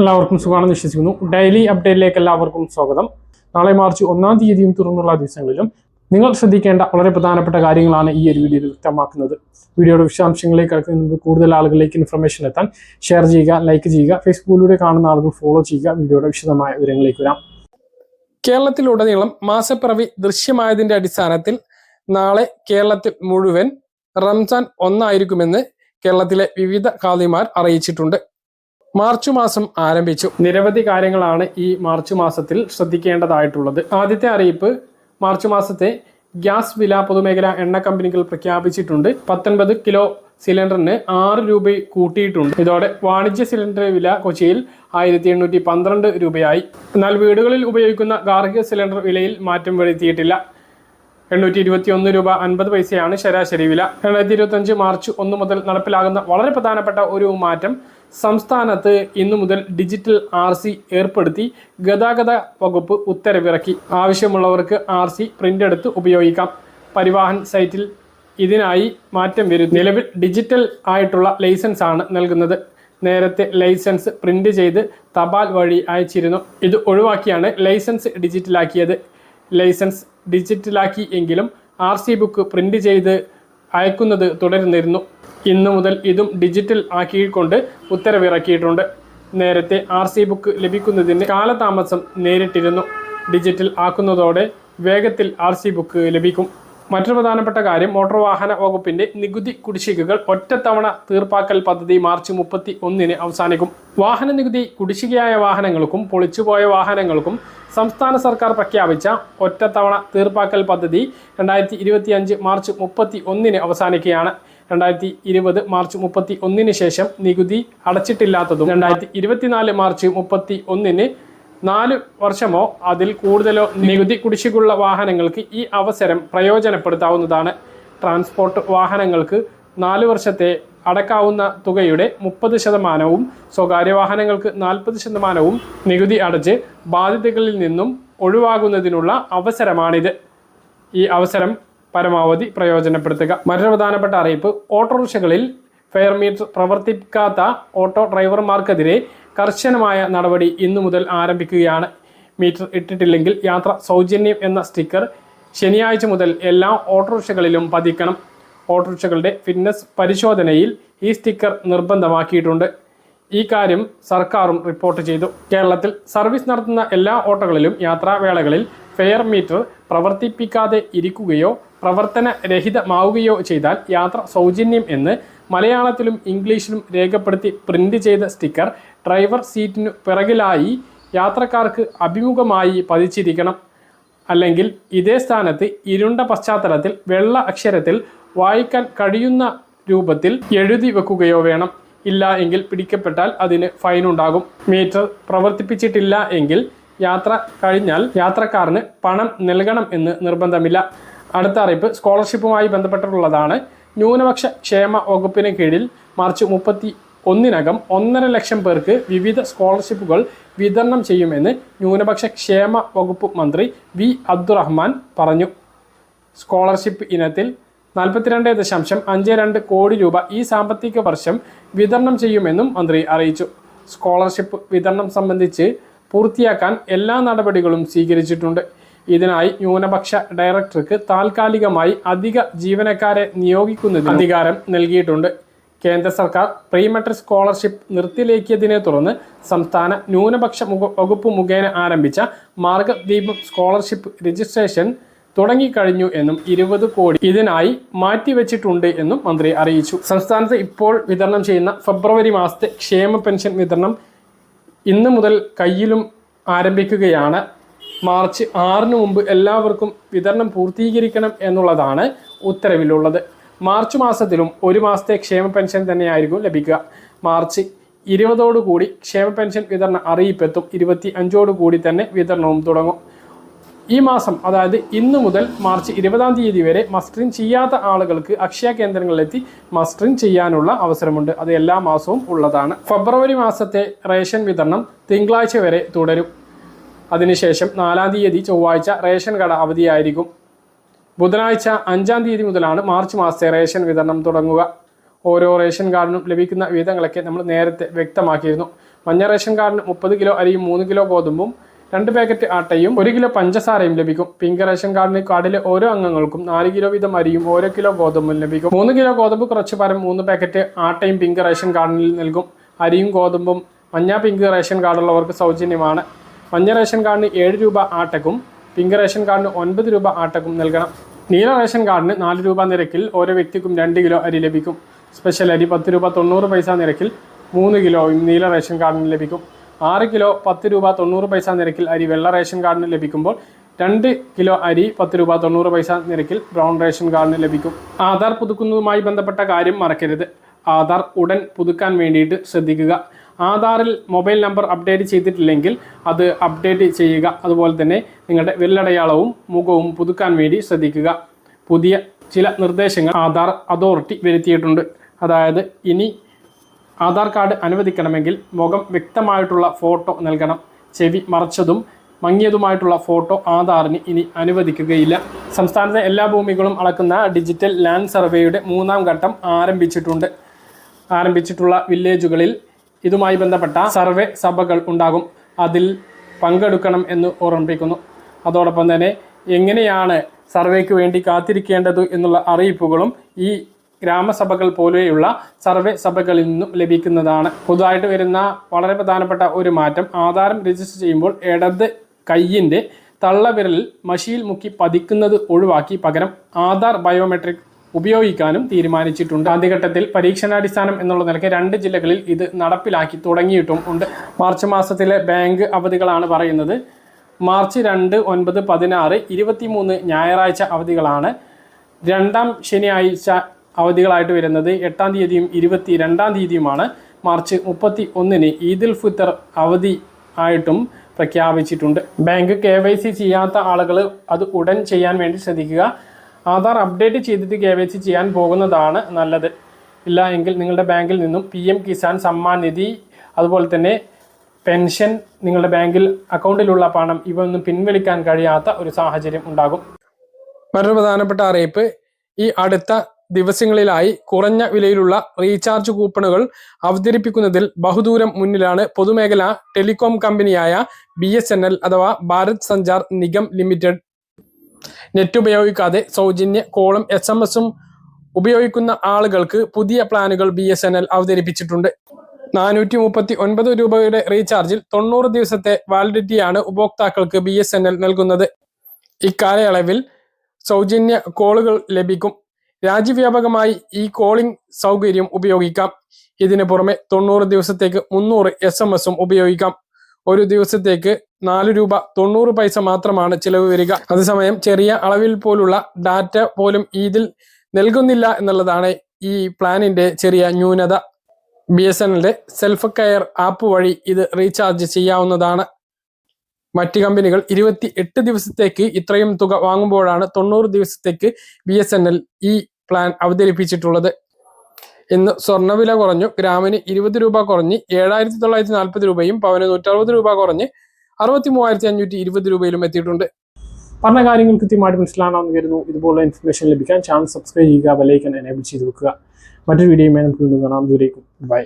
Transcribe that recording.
എല്ലാവർക്കും സുഖമാണെന്ന് വിശ്വസിക്കുന്നു. ഡെയിലി അപ്ഡേറ്റിലേക്ക് എല്ലാവർക്കും സ്വാഗതം. നാളെ മാർച്ച് ഒന്നാം തീയതിയും തുറന്നുള്ള ദിവസങ്ങളിലും നിങ്ങൾ ശ്രദ്ധിക്കേണ്ട വളരെ പ്രധാനപ്പെട്ട കാര്യങ്ങളാണ് ഈ ഒരു വീഡിയോയിൽ വ്യക്തമാക്കുന്നത്. വീഡിയോയുടെ വിശദാംശങ്ങളിലേക്ക് കിടക്കുന്നത് കൂടുതൽ ആളുകളിലേക്ക് ഇൻഫർമേഷൻ എത്താൻ ഷെയർ ചെയ്യുക ലൈക്ക് ചെയ്യുക ഫേസ്ബുക്കിലൂടെ കാണുന്ന ആളുകൾ ഫോളോ ചെയ്യുക വീഡിയോയുടെ വിശദമായ വിവരങ്ങളിലേക്ക് വരാം. കേരളത്തിലുടനീളം മാസപ്പിറവി ദൃശ്യമായതിന്റെ അടിസ്ഥാനത്തിൽ നാളെ കേരളത്തിൽ മുഴുവൻ റംസാൻ ഒന്നായിരിക്കുമെന്ന് കേരളത്തിലെ വിവിധ കാതിമാർ അറിയിച്ചിട്ടുണ്ട്. മാർച്ച് മാസം ആരംഭിച്ചു. നിരവധി കാര്യങ്ങളാണ് ഈ മാർച്ച് മാസത്തിൽ ശ്രദ്ധിക്കേണ്ടതായിട്ടുള്ളത്. ആദ്യത്തെ അറിയിപ്പ് മാർച്ച് മാസത്തെ ഗ്യാസ് വില പൊതുമേഖല എണ്ണ കമ്പനികൾ പ്രഖ്യാപിച്ചിട്ടുണ്ട്. പത്തൊൻപത് കിലോ സിലിണ്ടറിന് ആറ് രൂപ കൂട്ടിയിട്ടുണ്ട്. ഇതോടെ വാണിജ്യ സിലിണ്ടർ വില കൊച്ചിയിൽ ആയിരത്തി എണ്ണൂറ്റി പന്ത്രണ്ട് രൂപയായി. എന്നാൽ വീടുകളിൽ ഉപയോഗിക്കുന്ന ഗാർഹിക സിലിണ്ടർ വിലയിൽ മാറ്റം വരുത്തിയിട്ടില്ല. എണ്ണൂറ്റി ഇരുപത്തി ഒന്ന് രൂപ അൻപത് പൈസയാണ് ശരാശരി വില. രണ്ടായിരത്തി ഇരുപത്തി അഞ്ച് മാർച്ച് ഒന്ന് മുതൽ നടപ്പിലാകുന്ന വളരെ പ്രധാനപ്പെട്ട ഒരു മാറ്റം സംസ്ഥാനത്ത് ഇന്നു മുതൽ ഡിജിറ്റൽ ആർ സി ഏർപ്പെടുത്തി ഗതാഗത വകുപ്പ് ഉത്തരവിറക്കി. ആവശ്യമുള്ളവർക്ക് ആർ സി പ്രിന്റ് എടുത്ത് ഉപയോഗിക്കാം. പരിവാഹൻ സൈറ്റിൽ ഇതിനായി മാറ്റം വരും. നിലവിൽ ഡിജിറ്റൽ ആയിട്ടുള്ള ലൈസൻസ് ആണ് നൽകുന്നത്. നേരത്തെ ലൈസൻസ് പ്രിന്റ് ചെയ്ത് തപാൽ വഴി അയച്ചിരുന്നു. ഇത് ഒഴിവാക്കിയാണ് ലൈസൻസ് ഡിജിറ്റലാക്കിയത്. ലൈസൻസ് ഡിജിറ്റലാക്കി എങ്കിലും ആർ സി ബുക്ക് പ്രിന്റ് ചെയ്ത് അയക്കുന്നത് തുടരുന്നിരുന്നു. ഇന്നു മുതൽ ഇതും ഡിജിറ്റൽ ആക്കിക്കൊണ്ട് ഉത്തരവിറക്കിയിട്ടുണ്ട്. നേരത്തെ ആർ സി ബുക്ക് ലഭിക്കുന്നതിന് കാലതാമസം നേരിട്ടിരുന്നു. ഡിജിറ്റൽ ആക്കുന്നതോടെ വേഗത്തിൽ ആർ സി ബുക്ക് ലഭിക്കും. മറ്റൊരു പ്രധാനപ്പെട്ട കാര്യം മോട്ടോർ വാഹന വകുപ്പിന്റെ നികുതി കുടിശ്ശികകൾ ഒറ്റത്തവണ തീർപ്പാക്കൽ പദ്ധതി മാർച്ച് മുപ്പത്തി ഒന്നിന് അവസാനിക്കും. വാഹന നികുതി കുടിശ്ശികയായ വാഹനങ്ങൾക്കും പൊളിച്ചുപോയ വാഹനങ്ങൾക്കും സംസ്ഥാന സർക്കാർ പ്രഖ്യാപിച്ച ഒറ്റത്തവണ തീർപ്പാക്കൽ പദ്ധതി രണ്ടായിരത്തി മാർച്ച് മുപ്പത്തി ഒന്നിന് അവസാനിക്കുകയാണ്. രണ്ടായിരത്തി ഇരുപത് മാർച്ച് മുപ്പത്തി ഒന്നിന് ശേഷം നികുതി അടച്ചിട്ടില്ലാത്തതും രണ്ടായിരത്തി ഇരുപത്തിനാല് മാർച്ച് മുപ്പത്തി ഒന്നിന് നാല് വർഷമോ അതിൽ കൂടുതലോ നികുതി കുടിശ്ശികുള്ള വാഹനങ്ങൾക്ക് ഈ അവസരം പ്രയോജനപ്പെടുത്താവുന്നതാണ്. ട്രാൻസ്പോർട്ട് വാഹനങ്ങൾക്ക് നാല് വർഷത്തെ അടക്കാവുന്ന തുകയുടെ മുപ്പത് ശതമാനവും സ്വകാര്യ വാഹനങ്ങൾക്ക് നാൽപ്പത് ശതമാനവും നികുതി അടച്ച് ബാധ്യതകളിൽ നിന്നും ഒഴിവാകുന്നതിനുള്ള അവസരമാണിത്. ഈ അവസരം പരമാവധി പ്രയോജനപ്പെടുത്തുക. മറ്റൊരു പ്രധാനപ്പെട്ട അറിയിപ്പ് ഓട്ടോറിക്ഷകളിൽ ഫെയർ മീറ്റർ പ്രവർത്തിക്കാത്ത ഓട്ടോ ഡ്രൈവർമാർക്കെതിരെ കർശനമായ നടപടി ഇന്നു മുതൽ ആരംഭിക്കുകയാണ്. മീറ്റർ ഇട്ടിട്ടില്ലെങ്കിൽ യാത്ര സൗജന്യം എന്ന സ്റ്റിക്കർ ശനിയാഴ്ച മുതൽ എല്ലാ ഓട്ടോറിക്ഷകളിലും പതിക്കണം. ഓട്ടോറിക്ഷകളുടെ ഫിറ്റ്നസ് പരിശോധനയിൽ ഈ സ്റ്റിക്കർ നിർബന്ധമാക്കിയിട്ടുണ്ട്. ഈ കാര്യം സർക്കാരും റിപ്പോർട്ട് ചെയ്തു. കേരളത്തിൽ സർവീസ് നടത്തുന്ന എല്ലാ ഓട്ടോകളിലും യാത്രാവേളകളിൽ ഫെയർ മീറ്റർ പ്രവർത്തിപ്പിക്കാതെ ഇരിക്കുകയോ പ്രവർത്തനരഹിതമാവുകയോ ചെയ്താൽ യാത്ര സൗജന്യം എന്ന് മലയാളത്തിലും ഇംഗ്ലീഷിലും രേഖപ്പെടുത്തി പ്രിന്റ് ചെയ്ത സ്റ്റിക്കർ ഡ്രൈവർ സീറ്റിനു പിറകിലായി യാത്രക്കാർക്ക് അഭിമുഖമായി പതിച്ചിരിക്കണം. അല്ലെങ്കിൽ ഇതേ സ്ഥാനത്ത് ഇരുണ്ട പശ്ചാത്തലത്തിൽ വെള്ള അക്ഷരത്തിൽ വായിക്കാൻ കഴിയുന്ന രൂപത്തിൽ എഴുതി വെക്കുകയോ വേണം. ഇല്ല എങ്കിൽ പിടിക്കപ്പെട്ടാൽ അതിന് ഫൈൻ ഉണ്ടാകും. മീറ്റർ പ്രവർത്തിപ്പിച്ചിട്ടില്ല എങ്കിൽ യാത്ര കഴിഞ്ഞാൽ യാത്രക്കാരന് പണം നൽകണം എന്ന് നിർബന്ധമില്ല. അടുത്ത അറിയിപ്പ്. സ്കോളർഷിപ്പുമായി ബന്ധപ്പെട്ടിട്ടുള്ളതാണ്. ന്യൂനപക്ഷ ക്ഷേമ വകുപ്പിന് കീഴിൽ മാർച്ച് മുപ്പത്തി ഒന്നിനകം ഒന്നര ലക്ഷം പേർക്ക് വിവിധ സ്കോളർഷിപ്പുകൾ വിതരണം ചെയ്യുമെന്ന് ന്യൂനപക്ഷ ക്ഷേമ വകുപ്പ് മന്ത്രി വി അബ്ദുറഹ്മാൻ പറഞ്ഞു. സ്കോളർഷിപ്പ് ഇനത്തിൽ നാൽപ്പത്തിരണ്ട് ദശാംശം അഞ്ച് രണ്ട് കോടി രൂപ ഈ സാമ്പത്തിക വർഷം വിതരണം ചെയ്യുമെന്നും മന്ത്രി അറിയിച്ചു. സ്കോളർഷിപ്പ് വിതരണം സംബന്ധിച്ച് പൂർത്തിയാക്കാൻ എല്ലാ നടപടികളും സ്വീകരിച്ചിട്ടുണ്ട്. ഇതിനായി ന്യൂനപക്ഷ ഡയറക്ടർക്ക് താൽക്കാലികമായി അധിക ജീവനക്കാരെ നിയോഗിക്കുന്നതിന് അധികാരം നൽകിയിട്ടുണ്ട്. കേന്ദ്ര സർക്കാർ പ്രീമെട്രിക് സ്കോളർഷിപ്പ് നിർത്തിലേക്കിയതിനെ തുടർന്ന് സംസ്ഥാന ന്യൂനപക്ഷ വകുപ്പ് മുഖേന ആരംഭിച്ച മാർഗദ്വീപം സ്കോളർഷിപ്പ് രജിസ്ട്രേഷൻ തുടങ്ങിക്കഴിഞ്ഞു എന്നും ഇരുപത് കോടി ഇതിനായി മാറ്റിവെച്ചിട്ടുണ്ട് എന്നും മന്ത്രി അറിയിച്ചു. സംസ്ഥാനത്ത് ഇപ്പോൾ വിതരണം ചെയ്യുന്ന ഫെബ്രുവരി മാസത്തെ ക്ഷേമ പെൻഷൻ വിതരണം ഇന്ന് മുതൽ കയ്യിലും ആരംഭിക്കുകയാണ്. മാർച്ച് ആറിന് മുമ്പ് എല്ലാവർക്കും വിതരണം പൂർത്തീകരിക്കണം എന്നുള്ളതാണ് ഉത്തരവിലുള്ളത്. മാർച്ച് മാസത്തിലും ഒരു മാസത്തെ ക്ഷേമ പെൻഷൻ തന്നെയായിരിക്കും ലഭിക്കുക. മാർച്ച് ഇരുപതോടുകൂടി ക്ഷേമ പെൻഷൻ വിതരണ അറിയിപ്പെത്തും. ഇരുപത്തി അഞ്ചോടുകൂടി തന്നെ വിതരണവും തുടങ്ങും. ഈ മാസം അതായത് ഇന്ന് മുതൽ മാർച്ച് ഇരുപതാം തീയതി വരെ മസ്റ്ററിങ് ചെയ്യാത്ത ആളുകൾക്ക് അക്ഷയ കേന്ദ്രങ്ങളിലെത്തി മസ്റ്ററിങ് ചെയ്യാനുള്ള അവസരമുണ്ട്. അത് എല്ലാ മാസവും ഉള്ളതാണ്. ഫെബ്രുവരി മാസത്തെ റേഷൻ വിതരണം തിങ്കളാഴ്ച വരെ തുടരും. അതിനുശേഷം നാലാം തീയതി ചൊവ്വാഴ്ച റേഷൻ കട അവധിയായിരിക്കും. ബുധനാഴ്ച അഞ്ചാം തീയതി മുതലാണ് മാർച്ച് മാസത്തെ റേഷൻ വിതരണം തുടങ്ങുക. ഓരോ റേഷൻ കാർഡിനും ലഭിക്കുന്ന വിഹിതങ്ങളൊക്കെ നമ്മൾ നേരത്തെ വ്യക്തമാക്കിയിരുന്നു. മഞ്ഞ റേഷൻ കാർഡിന് മുപ്പത് കിലോ അരിയും മൂന്ന് കിലോ ഗോതമ്പും രണ്ട് പാക്കറ്റ് ആട്ടയും ഒരു കിലോ പഞ്ചസാരയും ലഭിക്കും. പിങ്ക് റേഷൻ കാർഡിന് കാർഡിലെ ഓരോ അംഗങ്ങൾക്കും നാല് കിലോ വീതം അരിയും ഓരോ കിലോ ഗോതമ്പും ലഭിക്കും. മൂന്ന് കിലോ ഗോതമ്പ് കുറച്ച് പരം മൂന്ന് പാക്കറ്റ് ആട്ടയും പിങ്ക് റേഷൻ കാർഡിൽ നൽകും. അരിയും ഗോതമ്പും മഞ്ഞ പിങ്ക് റേഷൻ കാർഡുള്ളവർക്ക് സൗജന്യമാണ്. മഞ്ഞ റേഷൻ കാർഡിന് ഏഴ് രൂപ ആട്ടക്കും പിങ്ക് റേഷൻ കാർഡിന് ഒൻപത് രൂപ ആട്ടക്കും നൽകണം. നീല റേഷൻ കാർഡിന് നാല് രൂപ നിരക്കിൽ ഓരോ വ്യക്തിക്കും രണ്ട് കിലോ അരി ലഭിക്കും. സ്പെഷ്യൽ അരി പത്ത് രൂപ തൊണ്ണൂറ് പൈസ നിരക്കിൽ മൂന്ന് കിലോയും നീല റേഷൻ കാർഡിന് ലഭിക്കും. ആറ് കിലോ പത്ത് രൂപ തൊണ്ണൂറ് പൈസ നിരക്കിൽ അരി വെള്ള റേഷൻ കാർഡിന് ലഭിക്കുമ്പോൾ രണ്ട് കിലോ അരി പത്ത് രൂപ തൊണ്ണൂറ് പൈസ നിരക്കിൽ ബ്രൗൺ റേഷൻ കാർഡിന് ലഭിക്കും. ആധാർ പുതുക്കുന്നതുമായി ബന്ധപ്പെട്ട കാര്യം മറക്കരുത്. ആധാർ ഉടൻ പുതുക്കാൻ വേണ്ടിയിട്ട് ശ്രദ്ധിക്കുക. ആധാറിൽ മൊബൈൽ നമ്പർ അപ്ഡേറ്റ് ചെയ്തിട്ടില്ലെങ്കിൽ അത് അപ്ഡേറ്റ് ചെയ്യുക. അതുപോലെ തന്നെ നിങ്ങളുടെ വിരലടയാളവും മുഖവും പുതുക്കാൻ വേണ്ടി ശ്രദ്ധിക്കുക. പുതിയ ചില നിർദ്ദേശങ്ങൾ ആധാർ അതോറിറ്റി വരുത്തിയിട്ടുണ്ട്. അതായത് ഇനി ആധാർ കാർഡ് അനുവദിക്കണമെങ്കിൽ മുഖം വ്യക്തമായിട്ടുള്ള ഫോട്ടോ നൽകണം. ചെവി മറച്ചതും മങ്ങിയതുമായിട്ടുള്ള ഫോട്ടോ ആധാറിന് ഇനി അനുവദിക്കുകയില്ല. സംസ്ഥാനത്തെ എല്ലാ ഭൂമികളും അളക്കുന്ന ഡിജിറ്റൽ ലാൻഡ് സർവേയുടെ മൂന്നാം ഘട്ടം ആരംഭിച്ചിട്ടുണ്ട്. ആരംഭിച്ചിട്ടുള്ള വില്ലേജുകളിൽ ഇതുമായി ബന്ധപ്പെട്ട സർവേ സഭകൾ ഉണ്ടാകും. അതിൽ പങ്കെടുക്കണം എന്ന് ഓർമ്മിപ്പിക്കുന്നു. അതോടൊപ്പം തന്നെ എങ്ങനെയാണ് സർവേക്ക് വേണ്ടി കാത്തിരിക്കേണ്ടത് എന്നുള്ള അറിയിപ്പുകളും ഈ ഗ്രാമസഭകൾ പോലെയുള്ള സർവേ സഭകളിൽ നിന്നും ലഭിക്കുന്നതാണ്. പുതുതായിട്ട് വരുന്ന വളരെ പ്രധാനപ്പെട്ട ഒരു മാറ്റം ആധാരം രജിസ്റ്റർ ചെയ്യുമ്പോൾ ഇടത് കയ്യിന്റെ തള്ളവിരലിൽ മഷിയിൽ മുക്കി പതിക്കുന്നത് ഒഴിവാക്കി പകരം ആധാർ ബയോമെട്രിക് ഉപയോഗിക്കാനും തീരുമാനിച്ചിട്ടുണ്ട്. ആദ്യഘട്ടത്തിൽ പരീക്ഷണാടിസ്ഥാനം എന്നുള്ള നിലയ്ക്ക് രണ്ട് ജില്ലകളിൽ ഇത് നടപ്പിലാക്കി തുടങ്ങിയിട്ടും ഉണ്ട്. മാർച്ച് മാസത്തിലെ ബാങ്ക് അവധികളാണ് പറയുന്നത്. മാർച്ച് രണ്ട് ഒൻപത് പതിനാറ് ഇരുപത്തിമൂന്ന് ഞായറാഴ്ച അവധികളാണ്. രണ്ടാം ശനിയാഴ്ച അവധികളായിട്ട് വരുന്നത് എട്ടാം തീയതിയും ഇരുപത്തി രണ്ടാം തീയതിയുമാണ്. മാർച്ച് മുപ്പത്തി ഒന്നിന് ഈദുൽ ഫിത്തർ അവധി ആയിട്ടും പ്രഖ്യാപിച്ചിട്ടുണ്ട്. ബാങ്ക് കെ വൈ സി ചെയ്യാത്ത ആളുകൾ അത് ഉടൻ ചെയ്യാൻ വേണ്ടി ശ്രദ്ധിക്കുക. ആധാർ അപ്ഡേറ്റ് ചെയ്തിട്ട് കെ വൈ സി ചെയ്യാൻ പോകുന്നതാണ് നല്ലത്. ഇല്ല എങ്കിൽ നിങ്ങളുടെ ബാങ്കിൽ നിന്നും പി എം കിസാൻ സമ്മാൻ നിധി അതുപോലെ തന്നെ പെൻഷൻ നിങ്ങളുടെ ബാങ്കിൽ അക്കൗണ്ടിലുള്ള പണം ഇവ ഒന്നും പിൻവലിക്കാൻ കഴിയാത്ത ഒരു സാഹചര്യം ഉണ്ടാകും. മറ്റൊരു പ്രധാനപ്പെട്ട അറിയിപ്പ് ഈ അടുത്ത ദിവസങ്ങളിലായി കുറഞ്ഞ വിലയിലുള്ള റീചാർജ് കൂപ്പണുകൾ അവതരിപ്പിക്കുന്നതിൽ ബഹുദൂരം മുന്നിലാണ് പൊതുമേഖല ടെലികോം കമ്പനിയായ ബി അഥവാ ഭാരത് സഞ്ചാർ നിഗം ലിമിറ്റഡ് നെറ്റ് ഉപയോഗിക്കാതെ സൗജന്യ കോളും എസ് എം എസും ഉപയോഗിക്കുന്ന ആളുകൾക്ക് പുതിയ പ്ലാനുകൾ ബി എസ് എൻ എൽ അവതരിപ്പിച്ചിട്ടുണ്ട്. നാനൂറ്റി മുപ്പത്തി ഒൻപത് രൂപയുടെ റീചാർജിൽ തൊണ്ണൂറ് ദിവസത്തെ വാലിഡിറ്റിയാണ് ഉപഭോക്താക്കൾക്ക് ബി എസ് എൻ എൽ നൽകുന്നത്. ഇക്കാലയളവിൽ സൗജന്യ കോളുകൾ ലഭിക്കും. രാജ്യവ്യാപകമായി ഈ കോളിംഗ് സൗകര്യം ഉപയോഗിക്കാം. ഇതിനു പുറമെ തൊണ്ണൂറ് ദിവസത്തേക്ക് മുന്നൂറ് എസ് എം എസും ഉപയോഗിക്കാം. ഒരു ദിവസത്തേക്ക് നാല് രൂപ തൊണ്ണൂറ് പൈസ മാത്രമാണ് ചിലവ് വരിക. അതേസമയം ചെറിയ അളവിൽ പോലുള്ള ഡാറ്റ പോലും ഇതിൽ നൽകുന്നില്ല എന്നുള്ളതാണ് ഈ പ്ലാനിന്റെ ചെറിയ ന്യൂനത. B S N self care app വഴി ഇത് റീചാർജ് ചെയ്യാവുന്നതാണ്. മറ്റ് കമ്പനികൾ ഇരുപത്തി എട്ട് ദിവസത്തേക്ക് ഇത്രയും തുക വാങ്ങുമ്പോഴാണ് തൊണ്ണൂറ് ദിവസത്തേക്ക് ബി എസ് എൻ എൽ ഈ പ്ലാൻ അവതരിപ്പിച്ചിട്ടുള്ളത്. ഇന്ന് സ്വർണവില കുറഞ്ഞു. ഗ്രാമിന് ഇരുപത് രൂപ കുറഞ്ഞ് ഏഴായിരത്തി തൊള്ളായിരത്തി നാൽപ്പത് രൂപയും പവന് നൂറ്ററുപത് രൂപ കുറഞ്ഞ് അറുപത്തി മൂവായിരത്തി അഞ്ഞൂറ്റി ഇരുപത് രൂപയിലും എത്തിയിട്ടുണ്ട്. പറഞ്ഞ കാര്യങ്ങൾ കൃത്യമായിട്ട് മനസ്സിലാണെന്ന് കരുതുന്നു. ഇതുപോലുള്ള ഇൻഫർമേഷൻ ലഭിക്കാൻ ചാനൽ സബ്സ്ക്രൈബ് ചെയ്യുക ബെലൈക്കൻ എനേബിൾ ചെയ്ത് വെക്കുക. മറ്റൊരു വീഡിയോയുമായി നമുക്ക് കാണാം. ദൂരേക്കും ബൈ